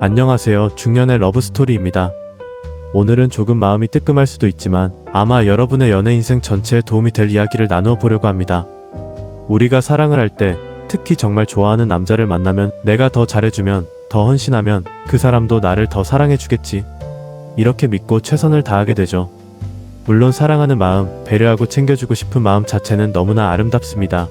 안녕하세요. 중년의 러브스토리입니다. 오늘은 조금 마음이 뜨끔할 수도 있지만 아마 여러분의 연애 인생 전체에 도움이 될 이야기를 나누어 보려고 합니다. 우리가 사랑을 할 때 특히 정말 좋아하는 남자를 만나면 내가 더 잘해주면 더 헌신하면 그 사람도 나를 더 사랑해주겠지. 이렇게 믿고 최선을 다하게 되죠. 물론 사랑하는 마음, 배려하고 챙겨주고 싶은 마음 자체는 너무나 아름답습니다.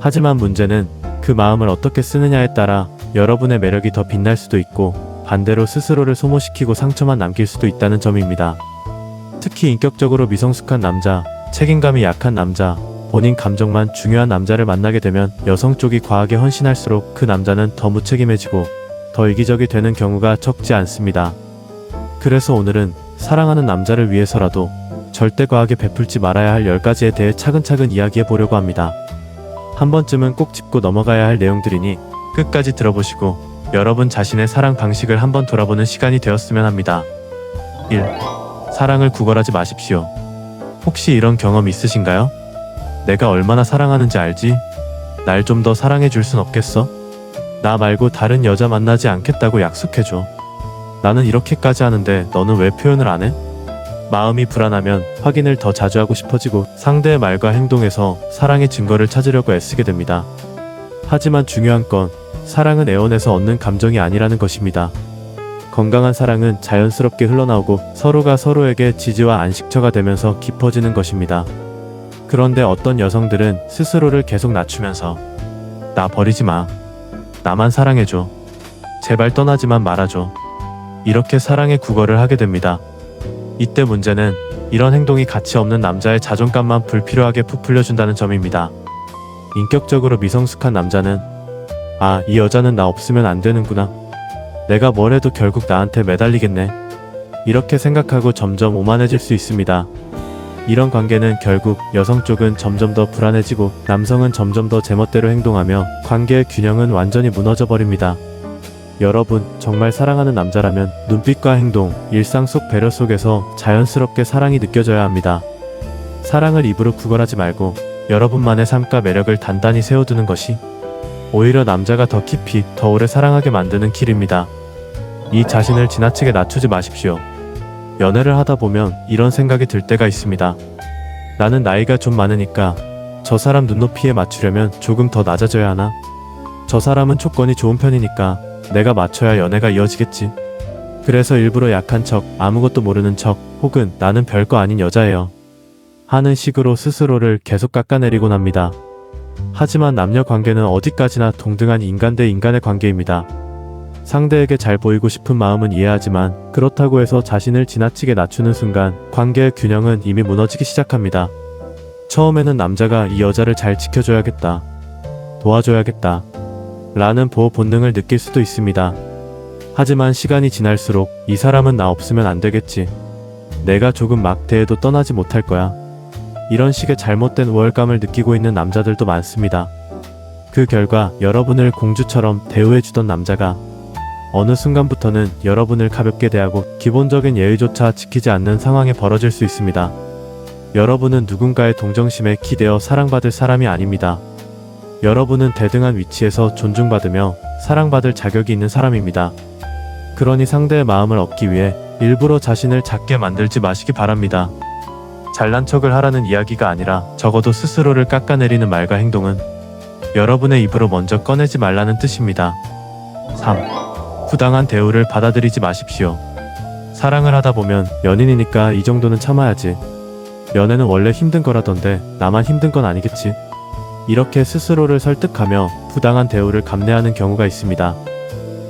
하지만 문제는 그 마음을 어떻게 쓰느냐에 따라 여러분의 매력이 더 빛날 수도 있고 반대로 스스로를 소모시키고 상처만 남길 수도 있다는 점입니다. 특히 인격적으로 미성숙한 남자, 책임감이 약한 남자, 본인 감정만 중요한 남자를 만나게 되면 여성 쪽이 과하게 헌신할수록 그 남자는 더 무책임해지고 더 이기적이 되는 경우가 적지 않습니다. 그래서 오늘은 사랑하는 남자를 위해서라도 절대 과하게 베풀지 말아야 할 10가지에 대해 차근차근 이야기해 보려고 합니다. 한 번쯤은 꼭 짚고 넘어가야 할 내용들이니 끝까지 들어보시고 여러분 자신의 사랑 방식을 한번 돌아보는 시간이 되었으면 합니다. 1. 사랑을 구걸하지 마십시오. 혹시 이런 경험 있으신가요? 내가 얼마나 사랑하는지 알지? 날 좀 더 사랑해 줄 순 없겠어? 나 말고 다른 여자 만나지 않겠다고 약속해줘. 나는 이렇게까지 하는데 너는 왜 표현을 안 해? 마음이 불안하면 확인을 더 자주 하고 싶어지고 상대의 말과 행동에서 사랑의 증거를 찾으려고 애쓰게 됩니다. 하지만 중요한 건 사랑은 애원에서 얻는 감정이 아니라는 것입니다. 건강한 사랑은 자연스럽게 흘러나오고 서로가 서로에게 지지와 안식처가 되면서 깊어지는 것입니다. 그런데 어떤 여성들은 스스로를 계속 낮추면서 나 버리지 마. 나만 사랑해줘. 제발 떠나지만 말아줘. 이렇게 사랑의 구걸을 하게 됩니다. 이때 문제는 이런 행동이 가치 없는 남자의 자존감만 불필요하게 부풀려준다는 점입니다. 인격적으로 미성숙한 남자는 아, 이 여자는 나 없으면 안 되는구나. 내가 뭘 해도 결국 나한테 매달리겠네. 이렇게 생각하고 점점 오만해질 수 있습니다. 이런 관계는 결국 여성 쪽은 점점 더 불안해지고 남성은 점점 더 제멋대로 행동하며 관계의 균형은 완전히 무너져 버립니다. 여러분, 정말 사랑하는 남자라면 눈빛과 행동, 일상 속 배려 속에서 자연스럽게 사랑이 느껴져야 합니다. 사랑을 입으로 구걸하지 말고 여러분만의 삶과 매력을 단단히 세워두는 것이 오히려 남자가 더 깊이, 더 오래 사랑하게 만드는 길입니다. 이 자신을 지나치게 낮추지 마십시오. 연애를 하다 보면 이런 생각이 들 때가 있습니다. 나는 나이가 좀 많으니까 저 사람 눈높이에 맞추려면 조금 더 낮아져야 하나? 저 사람은 조건이 좋은 편이니까 내가 맞춰야 연애가 이어지겠지. 그래서 일부러 약한 척, 아무것도 모르는 척, 혹은 나는 별거 아닌 여자예요. 하는 식으로 스스로를 계속 깎아내리곤 합니다. 하지만 남녀 관계는 어디까지나 동등한 인간 대 인간의 관계입니다. 상대에게 잘 보이고 싶은 마음은 이해하지만 그렇다고 해서 자신을 지나치게 낮추는 순간 관계의 균형은 이미 무너지기 시작합니다. 처음에는 남자가 이 여자를 잘 지켜줘야겠다. 도와줘야겠다. 라는 보호 본능을 느낄 수도 있습니다. 하지만 시간이 지날수록 이 사람은 나 없으면 안 되겠지. 내가 조금 막 대해도 떠나지 못할 거야. 이런 식의 잘못된 우월감을 느끼고 있는 남자들도 많습니다. 그 결과 여러분을 공주처럼 대우해주던 남자가 어느 순간부터는 여러분을 가볍게 대하고 기본적인 예의조차 지키지 않는 상황에 벌어질 수 있습니다. 여러분은 누군가의 동정심에 기대어 사랑받을 사람이 아닙니다. 여러분은 대등한 위치에서 존중받으며 사랑받을 자격이 있는 사람입니다. 그러니 상대의 마음을 얻기 위해 일부러 자신을 작게 만들지 마시기 바랍니다. 잘난 척을 하라는 이야기가 아니라 적어도 스스로를 깎아내리는 말과 행동은 여러분의 입으로 먼저 꺼내지 말라는 뜻입니다. 3. 부당한 대우를 받아들이지 마십시오. 사랑을 하다 보면 연인이니까 이 정도는 참아야지. 연애는 원래 힘든 거라던데 나만 힘든 건 아니겠지. 이렇게 스스로를 설득하며 부당한 대우를 감내하는 경우가 있습니다.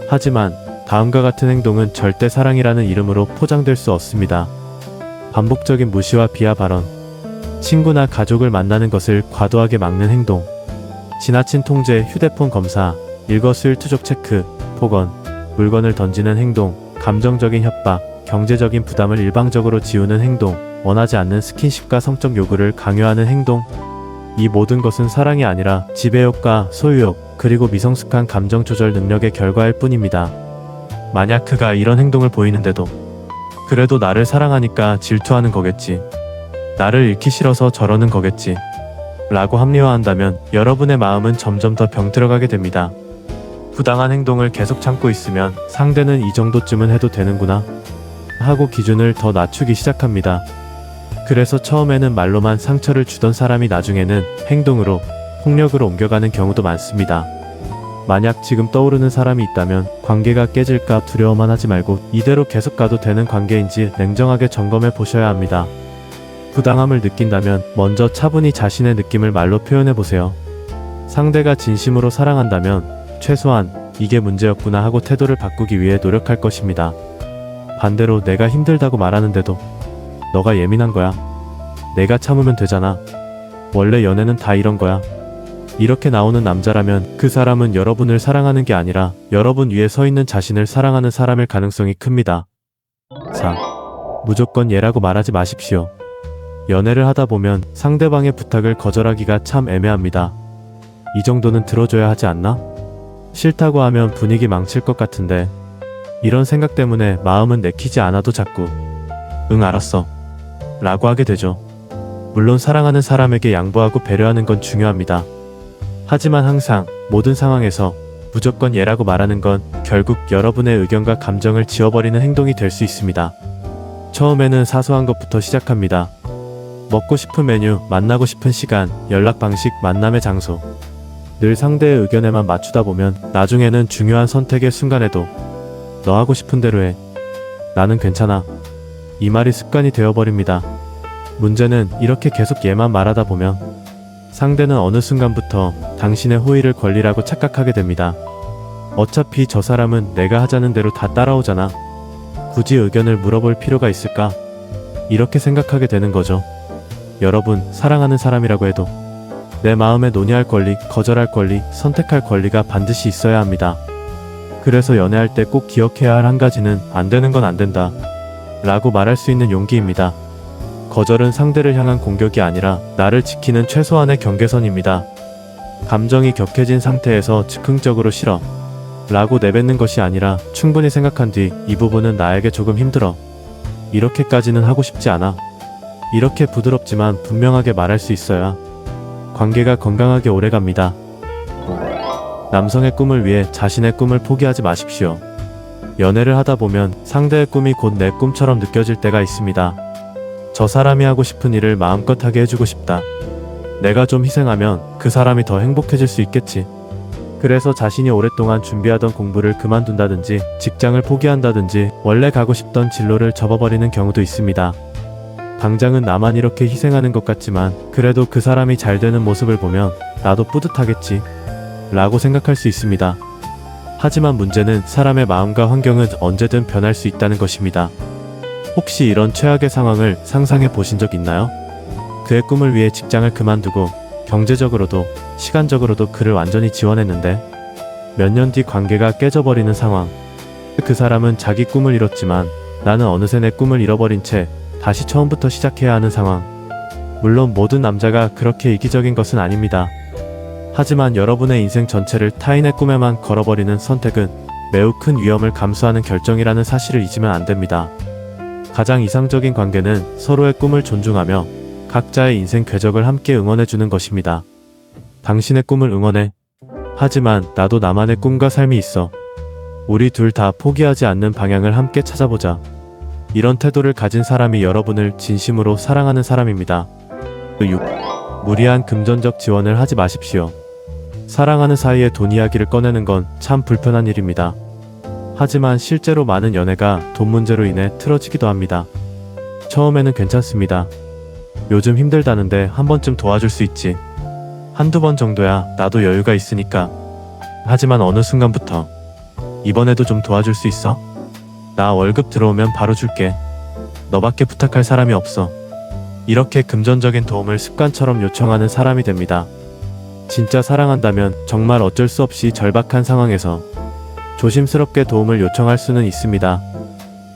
하지만 다음과 같은 행동은 절대 사랑이라는 이름으로 포장될 수 없습니다. 반복적인 무시와 비하 발언, 친구나 가족을 만나는 것을 과도하게 막는 행동, 지나친 통제, 휴대폰 검사, 일거수일투족 체크, 폭언, 물건을 던지는 행동, 감정적인 협박, 경제적인 부담을 일방적으로 지우는 행동, 원하지 않는 스킨십과 성적 요구를 강요하는 행동, 이 모든 것은 사랑이 아니라 지배욕과 소유욕, 그리고 미성숙한 감정 조절 능력의 결과일 뿐입니다. 만약 그가 이런 행동을 보이는데도 그래도 나를 사랑하니까 질투하는 거겠지. 나를 잃기 싫어서 저러는 거겠지. 라고 합리화한다면 여러분의 마음은 점점 더 병들어가게 됩니다. 부당한 행동을 계속 참고 있으면 상대는 이 정도쯤은 해도 되는구나 하고 기준을 더 낮추기 시작합니다. 그래서 처음에는 말로만 상처를 주던 사람이 나중에는 행동으로 폭력으로 옮겨가는 경우도 많습니다. 만약 지금 떠오르는 사람이 있다면 관계가 깨질까 두려워만 하지 말고 이대로 계속 가도 되는 관계인지 냉정하게 점검해 보셔야 합니다. 부당함을 느낀다면 먼저 차분히 자신의 느낌을 말로 표현해 보세요. 상대가 진심으로 사랑한다면 최소한 이게 문제였구나 하고 태도를 바꾸기 위해 노력할 것입니다. 반대로 내가 힘들다고 말하는데도 너가 예민한 거야. 내가 참으면 되잖아. 원래 연애는 다 이런 거야. 이렇게 나오는 남자라면 그 사람은 여러분을 사랑하는 게 아니라 여러분 위에 서 있는 자신을 사랑하는 사람일 가능성이 큽니다. 4. 무조건 예라고 말하지 마십시오. 연애를 하다 보면 상대방의 부탁을 거절하기가 참 애매합니다. 이 정도는 들어줘야 하지 않나? 싫다고 하면 분위기 망칠 것 같은데 이런 생각 때문에 마음은 내키지 않아도 자꾸 응 알았어 라고 하게 되죠. 물론 사랑하는 사람에게 양보하고 배려하는 건 중요합니다. 하지만 항상 모든 상황에서 무조건 예라고 말하는 건 결국 여러분의 의견과 감정을 지워버리는 행동이 될 수 있습니다. 처음에는 사소한 것부터 시작합니다. 먹고 싶은 메뉴, 만나고 싶은 시간, 연락 방식, 만남의 장소. 늘 상대의 의견에만 맞추다 보면 나중에는 중요한 선택의 순간에도 너 하고 싶은 대로 해. 나는 괜찮아. 이 말이 습관이 되어버립니다. 문제는 이렇게 계속 얘만 말하다 보면 상대는 어느 순간부터 당신의 호의를 권리라고 착각하게 됩니다. 어차피 저 사람은 내가 하자는 대로 다 따라오잖아. 굳이 의견을 물어볼 필요가 있을까? 이렇게 생각하게 되는 거죠. 여러분, 사랑하는 사람이라고 해도 내 마음에 논의할 권리, 거절할 권리, 선택할 권리가 반드시 있어야 합니다. 그래서 연애할 때 꼭 기억해야 할 한 가지는 안 되는 건 안 된다. 라고 말할 수 있는 용기입니다. 거절은 상대를 향한 공격이 아니라 나를 지키는 최소한의 경계선입니다. 감정이 격해진 상태에서 즉흥적으로 싫어. 라고 내뱉는 것이 아니라 충분히 생각한 뒤 이 부분은 나에게 조금 힘들어. 이렇게까지는 하고 싶지 않아. 이렇게 부드럽지만 분명하게 말할 수 있어야 관계가 건강하게 오래갑니다. 남성의 꿈을 위해 자신의 꿈을 포기하지 마십시오. 연애를 하다 보면 상대의 꿈이 곧 내 꿈처럼 느껴질 때가 있습니다. 저 사람이 하고 싶은 일을 마음껏 하게 해주고 싶다. 내가 좀 희생하면 그 사람이 더 행복해질 수 있겠지. 그래서 자신이 오랫동안 준비하던 공부를 그만둔다든지 직장을 포기한다든지 원래 가고 싶던 진로를 접어버리는 경우도 있습니다. 당장은 나만 이렇게 희생하는 것 같지만 그래도 그 사람이 잘 되는 모습을 보면 나도 뿌듯하겠지. 라고 생각할 수 있습니다. 하지만 문제는 사람의 마음과 환경은 언제든 변할 수 있다는 것입니다. 혹시 이런 최악의 상황을 상상해 보신 적 있나요? 그의 꿈을 위해 직장을 그만두고 경제적으로도 시간적으로도 그를 완전히 지원했는데 몇 년 뒤 관계가 깨져버리는 상황. 그 사람은 자기 꿈을 잃었지만 나는 어느새 내 꿈을 잃어버린 채 다시 처음부터 시작해야 하는 상황. 물론 모든 남자가 그렇게 이기적인 것은 아닙니다. 하지만 여러분의 인생 전체를 타인의 꿈에만 걸어버리는 선택은 매우 큰 위험을 감수하는 결정이라는 사실을 잊으면 안 됩니다. 가장 이상적인 관계는 서로의 꿈을 존중하며 각자의 인생 궤적을 함께 응원해주는 것입니다. 당신의 꿈을 응원해. 하지만 나도 나만의 꿈과 삶이 있어. 우리 둘 다 포기하지 않는 방향을 함께 찾아보자. 이런 태도를 가진 사람이 여러분을 진심으로 사랑하는 사람입니다. 6. 무리한 금전적 지원을 하지 마십시오. 사랑하는 사이에 돈 이야기를 꺼내는 건 참 불편한 일입니다. 하지만 실제로 많은 연애가 돈 문제로 인해 틀어지기도 합니다. 처음에는 괜찮습니다. 요즘 힘들다는데 한 번쯤 도와줄 수 있지. 한두 번 정도야 나도 여유가 있으니까. 하지만 어느 순간부터 이번에도 좀 도와줄 수 있어? 나 월급 들어오면 바로 줄게. 너밖에 부탁할 사람이 없어. 이렇게 금전적인 도움을 습관처럼 요청하는 사람이 됩니다. 진짜 사랑한다면 정말 어쩔 수 없이 절박한 상황에서 조심스럽게 도움을 요청할 수는 있습니다.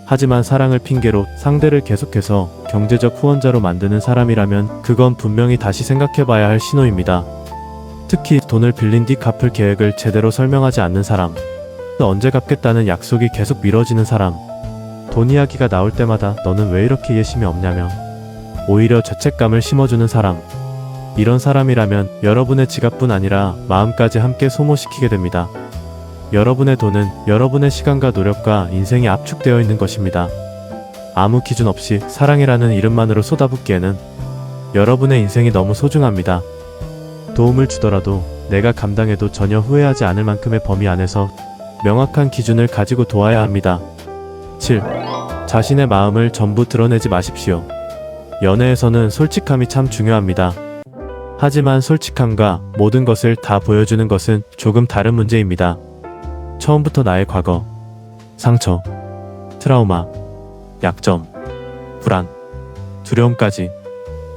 하지만 사랑을 핑계로 상대를 계속해서 경제적 후원자로 만드는 사람이라면 그건 분명히 다시 생각해봐야 할 신호입니다. 특히 돈을 빌린 뒤 갚을 계획을 제대로 설명하지 않는 사람, 언제 갚겠다는 약속이 계속 미뤄지는 사람, 돈 이야기가 나올 때마다 너는 왜 이렇게 예심이 없냐며 오히려 죄책감을 심어주는 사람, 이런 사람이라면 여러분의 지갑뿐 아니라 마음까지 함께 소모시키게 됩니다. 여러분의 돈은 여러분의 시간과 노력과 인생이 압축되어 있는 것입니다. 아무 기준 없이 사랑이라는 이름만으로 쏟아붓기에는 여러분의 인생이 너무 소중합니다. 도움을 주더라도 내가 감당해도 전혀 후회하지 않을 만큼의 범위 안에서 명확한 기준을 가지고 도와야 합니다. 7. 자신의 마음을 전부 드러내지 마십시오. 연애에서는 솔직함이 참 중요합니다. 하지만 솔직함과 모든 것을 다 보여주는 것은 조금 다른 문제입니다. 처음부터 나의 과거, 상처, 트라우마, 약점, 불안, 두려움까지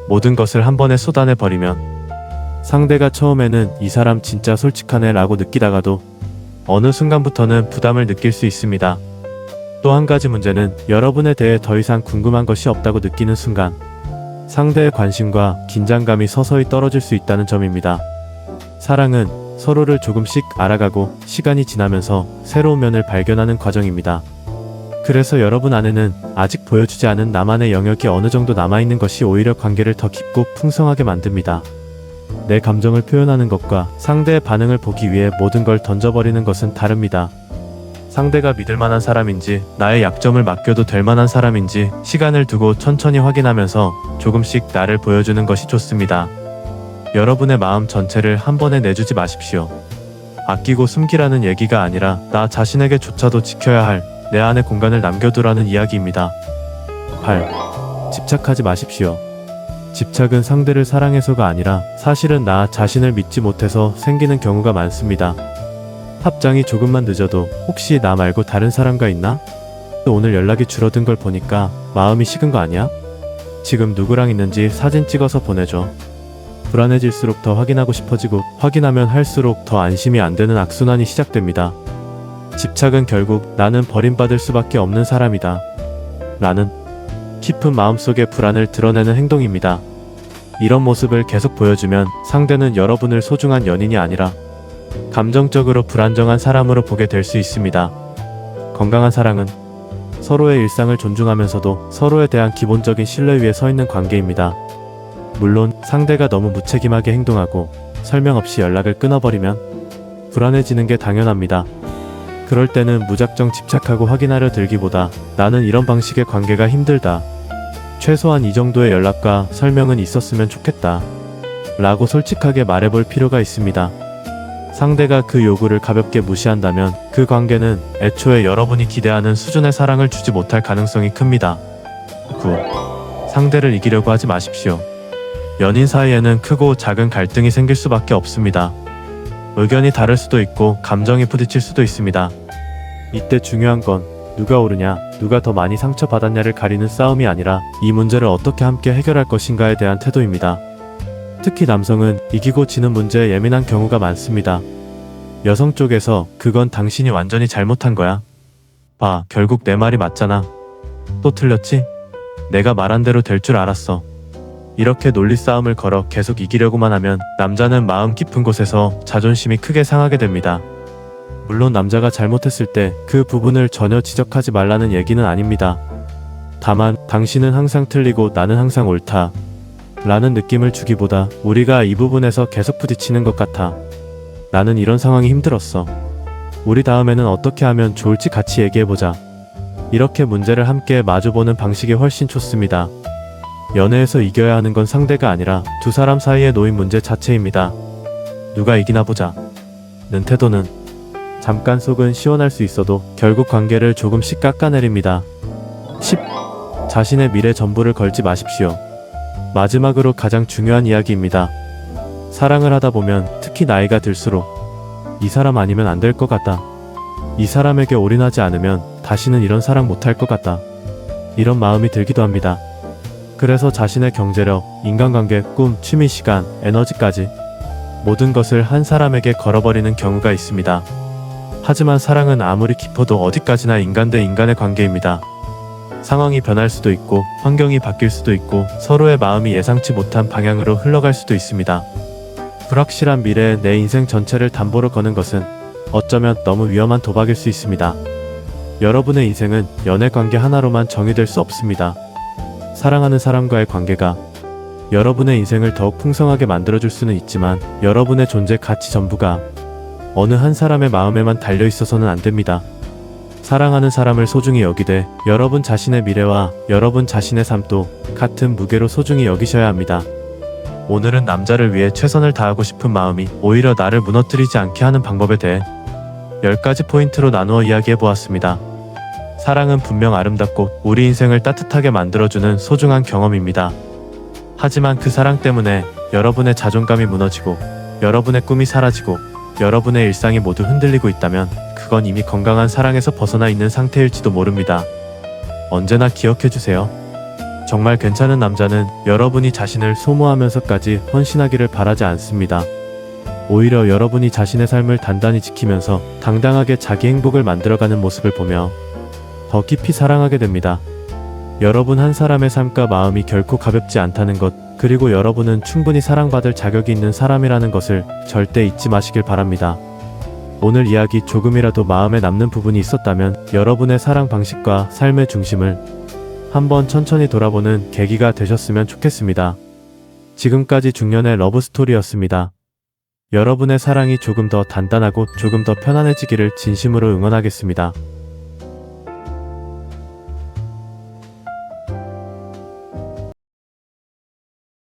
모든 것을 한 번에 쏟아내 버리면 상대가 처음에는 이 사람 진짜 솔직하네 라고 느끼다가도 어느 순간부터는 부담을 느낄 수 있습니다. 또 한 가지 문제는 여러분에 대해 더 이상 궁금한 것이 없다고 느끼는 순간 상대의 관심과 긴장감이 서서히 떨어질 수 있다는 점입니다. 사랑은 서로를 조금씩 알아가고 시간이 지나면서 새로운 면을 발견하는 과정입니다. 그래서 여러분 안에는 아직 보여주지 않은 나만의 영역이 어느 정도 남아있는 것이 오히려 관계를 더 깊고 풍성하게 만듭니다. 내 감정을 표현하는 것과 상대의 반응을 보기 위해 모든 걸 던져버리는 것은 다릅니다. 상대가 믿을 만한 사람인지 나의 약점을 맡겨도 될 만한 사람인지 시간을 두고 천천히 확인하면서 조금씩 나를 보여주는 것이 좋습니다. 여러분의 마음 전체를 한 번에 내주지 마십시오. 아끼고 숨기라는 얘기가 아니라 나 자신에게조차도 지켜야 할 내 안의 공간을 남겨두라는 이야기입니다. 8. 집착하지 마십시오. 집착은 상대를 사랑해서가 아니라 사실은 나 자신을 믿지 못해서 생기는 경우가 많습니다. 합장이 조금만 늦어도 혹시 나 말고 다른 사람과 있나? 오늘 연락이 줄어든 걸 보니까 마음이 식은 거 아니야? 지금 누구랑 있는지 사진 찍어서 보내줘. 불안해질수록 더 확인하고 싶어지고 확인하면 할수록 더 안심이 안 되는 악순환이 시작됩니다. 집착은 결국 나는 버림받을 수밖에 없는 사람이다. 라는 깊은 마음속의 불안을 드러내는 행동입니다. 이런 모습을 계속 보여주면 상대는 여러분을 소중한 연인이 아니라 감정적으로 불안정한 사람으로 보게 될 수 있습니다. 건강한 사랑은 서로의 일상을 존중하면서도 서로에 대한 기본적인 신뢰 위에 서 있는 관계입니다. 물론 상대가 너무 무책임하게 행동하고 설명 없이 연락을 끊어버리면 불안해지는 게 당연합니다. 그럴 때는 무작정 집착하고 확인하려 들기보다 나는 이런 방식의 관계가 힘들다. 최소한 이 정도의 연락과 설명은 있었으면 좋겠다. 라고 솔직하게 말해볼 필요가 있습니다. 상대가 그 요구를 가볍게 무시한다면 그 관계는 애초에 여러분이 기대하는 수준의 사랑을 주지 못할 가능성이 큽니다. 9. 상대를 이기려고 하지 마십시오. 연인 사이에는 크고 작은 갈등이 생길 수밖에 없습니다. 의견이 다를 수도 있고 감정이 부딪힐 수도 있습니다. 이때 중요한 건 누가 옳으냐, 누가 더 많이 상처받았냐를 가리는 싸움이 아니라 이 문제를 어떻게 함께 해결할 것인가에 대한 태도입니다. 특히 남성은 이기고 지는 문제에 예민한 경우가 많습니다. 여성 쪽에서 그건 당신이 완전히 잘못한 거야. 봐, 결국 내 말이 맞잖아. 또 틀렸지? 내가 말한 대로 될 줄 알았어. 이렇게 논리 싸움을 걸어 계속 이기려고만 하면 남자는 마음 깊은 곳에서 자존심이 크게 상하게 됩니다. 물론 남자가 잘못했을 때 그 부분을 전혀 지적하지 말라는 얘기는 아닙니다. 다만 당신은 항상 틀리고 나는 항상 옳다. 라는 느낌을 주기보다 우리가 이 부분에서 계속 부딪히는 것 같아. 나는 이런 상황이 힘들었어. 우리 다음에는 어떻게 하면 좋을지 같이 얘기해보자. 이렇게 문제를 함께 마주보는 방식이 훨씬 좋습니다. 연애에서 이겨야 하는 건 상대가 아니라 두 사람 사이에 놓인 문제 자체입니다. 누가 이기나 보자. 는 태도는 잠깐 속은 시원할 수 있어도 결국 관계를 조금씩 깎아내립니다. 10. 자신의 미래 전부를 걸지 마십시오. 마지막으로 가장 중요한 이야기입니다. 사랑을 하다 보면 특히 나이가 들수록 이 사람 아니면 안 될 것 같다. 이 사람에게 올인하지 않으면 다시는 이런 사랑 못할 것 같다. 이런 마음이 들기도 합니다. 그래서 자신의 경제력, 인간관계, 꿈, 취미 시간, 에너지까지 모든 것을 한 사람에게 걸어버리는 경우가 있습니다. 하지만 사랑은 아무리 깊어도 어디까지나 인간 대 인간의 관계입니다. 상황이 변할 수도 있고 환경이 바뀔 수도 있고 서로의 마음이 예상치 못한 방향으로 흘러갈 수도 있습니다. 불확실한 미래에 내 인생 전체를 담보로 거는 것은 어쩌면 너무 위험한 도박일 수 있습니다. 여러분의 인생은 연애 관계 하나로만 정의될 수 없습니다. 사랑하는 사람과의 관계가 여러분의 인생을 더욱 풍성하게 만들어줄 수는 있지만 여러분의 존재 가치 전부가 어느 한 사람의 마음에만 달려 있어서는 안 됩니다. 사랑하는 사람을 소중히 여기되 여러분 자신의 미래와 여러분 자신의 삶도 같은 무게로 소중히 여기셔야 합니다. 오늘은 남자를 위해 최선을 다하고 싶은 마음이 오히려 나를 무너뜨리지 않게 하는 방법에 대해 10가지 포인트로 나누어 이야기해 보았습니다. 사랑은 분명 아름답고 우리 인생을 따뜻하게 만들어주는 소중한 경험입니다. 하지만 그 사랑 때문에 여러분의 자존감이 무너지고 여러분의 꿈이 사라지고 여러분의 일상이 모두 흔들리고 있다면 그건 이미 건강한 사랑에서 벗어나 있는 상태일지도 모릅니다. 언제나 기억해 주세요. 정말 괜찮은 남자는 여러분이 자신을 소모하면서까지 헌신하기를 바라지 않습니다. 오히려 여러분이 자신의 삶을 단단히 지키면서 당당하게 자기 행복을 만들어가는 모습을 보며 더 깊이 사랑하게 됩니다. 여러분 한 사람의 삶과 마음이 결코 가볍지 않다는 것, 그리고 여러분은 충분히 사랑받을 자격이 있는 사람이라는 것을 절대 잊지 마시길 바랍니다. 오늘 이야기 조금이라도 마음에 남는 부분이 있었다면 여러분의 사랑 방식과 삶의 중심을 한번 천천히 돌아보는 계기가 되셨으면 좋겠습니다. 지금까지 중년의 러브스토리였습니다. 여러분의 사랑이 조금 더 단단하고 조금 더 편안해지기를 진심으로 응원하겠습니다.